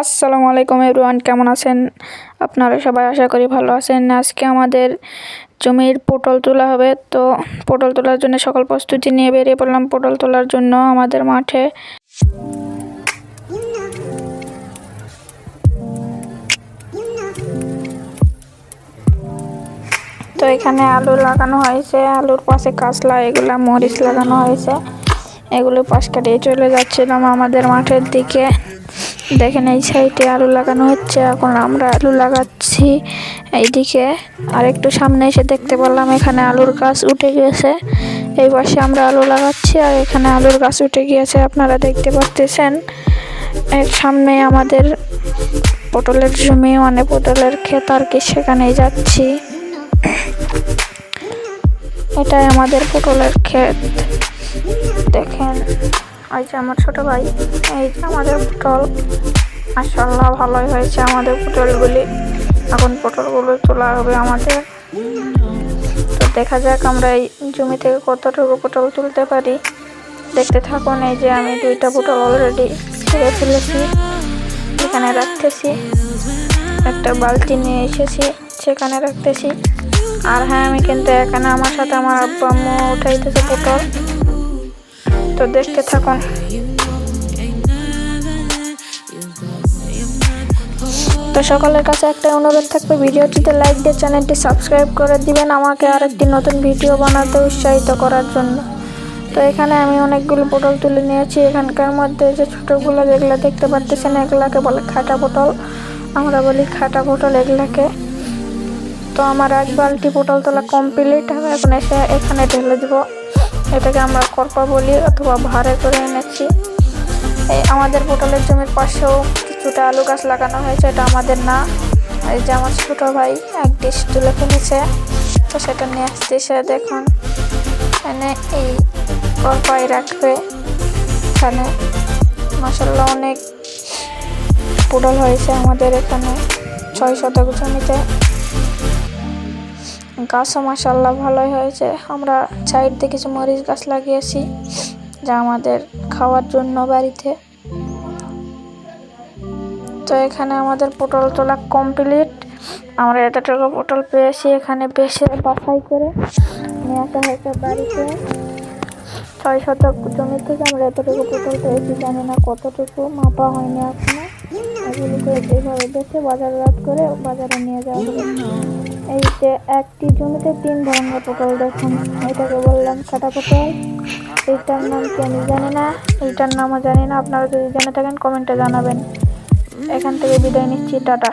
আসসালামু আলাইকুম এভরিওয়ান, কেমন আছেন? আপনারা সবাই আশা করি ভালো আছেন। আজকে আমাদের জমির পটল তোলা হবে। তো পটল তোলার জন্য সকল প্রস্তুতি নিয়ে বেরিয়ে পড়লাম পটল তোলার জন্য আমাদের মাঠে। তো এখানে আলু লাগানো হয়েছে। আলুর পাশে কাঁচলা এগুলা মরিচ লাগানো হয়েছে। এগুলো পাশ কাটিয়ে চলে যাচ্ছিলাম আমাদের মাঠের দিকে। দেখেন, এই সাইডে আলু লাগানো হচ্ছে। এখন আমরা আলু লাগাচ্ছি। এইদিকে আর একটু সামনে এসে দেখতে পারলাম এখানে আলুর গাছ উঠে গেছে এই পাশে আমরা আলু লাগাচ্ছি, আর এখানে আলুর গাছ উঠে গিয়েছে। আপনারা দেখতে পাচ্ছেন এর সামনে আমাদের পটলের জমি মানে পটলের ক্ষেত আর কি, সেখানেই যাচ্ছি। এটাই আমাদের পটলের ক্ষেত। দেখেন ওই যে আমার ছোট ভাই, এই যে আমাদের পটল। মাসাল্লাহ ভালোই হয়েছে আমাদের পটলগুলি। এখন পটলগুলো তোলা হবে আমাদের। তো দেখা যাক আমরা এই জমি থেকে কতটুকু পটল তুলতে পারি। দেখতে থাকুন, এই যে আমি দুইটা পটল অলরেডি ছেড়ে ফেলেছি। এখানে রাখতেছি। একটা বালতি নিয়ে এসেছি, সেখানে রাখতেছি। আর হ্যাঁ আমি কিন্তু এখানে আমার সাথে আমার আব্বা আম্মু উঠাইতেছে পটল। তো দেখতে থাকুন। তো সকলের কাছে একটা অনুরোধ থাকবে ভিডিওটিতে লাইক দিয়ে চ্যানেলটি সাবস্ক্রাইব করে দিবেন আমাকে আরেকটি নতুন ভিডিও বানাতে উৎসাহিত করার জন্য। তো এখানে আমি অনেকগুলো পটল তুলে নিয়েছি। এখানকার মধ্যে যে ছোটোগুলো যেগুলো দেখতে পারতেছেন এগুলাকে বলে খাটা পটল আমরা বলি খাটা পটল এগুলাকে। তো আমার এক বালতি পটল তোলা কমপ্লিট আমি এখন এসে এখানে ঢেলে দেবো। এটাকে আমরা করপা বলি অথবা ভাড়ে করে এনেছি। এই আমাদের পটলের জমির পাশেও কিছুটা আলু গাছ লাগানো হয়েছে, এটা আমাদের না। এই যে আমার ছোটো ভাই এক ডিশ তুলে ফেলেছে, তো সেটা নিয়ে আসতেছে দেখুন এখানে এই করপাই রাখবে। এখানে মশাল্লা অনেক পটল হয়েছে আমাদের এখানে, ছয় শতক জমিতে। গাছও মাসাল্লাহ ভালোই হয়েছে। আমরা সাইড দিয়ে কিছু মরিচ গাছ লাগিয়েছি, যা আমাদের খাওয়ার জন্য বাড়িতে। তো এখানে আমাদের পটল তোলা কমপ্লিট আমরা এতটুকু পটল পেয়েছি, এখানে বেশি বাছাই করে নিয়ে আসা হয়েছে বাড়িতে। ছয় শতক জমি থেকে আমরা এতটুকু পটল পেয়েছি, জানি না কতটুকু, মাপা হয়নি এখনও। এগুলোকে এইভাবে বেছে বাজারজাত করে বাজারে নিয়ে যাওয়া হবে এই যে একটি জমিতে তিন ধরনের পটল দেখুন। এটাকে বললাম কাটা পটল এইটার নাম কি আমি জানি না এইটার নামও জানি না। আপনারা যদি জেনে থাকেন, কমেন্টে জানাবেন। এখান থেকে বিদায় নিচ্ছি, টাটা।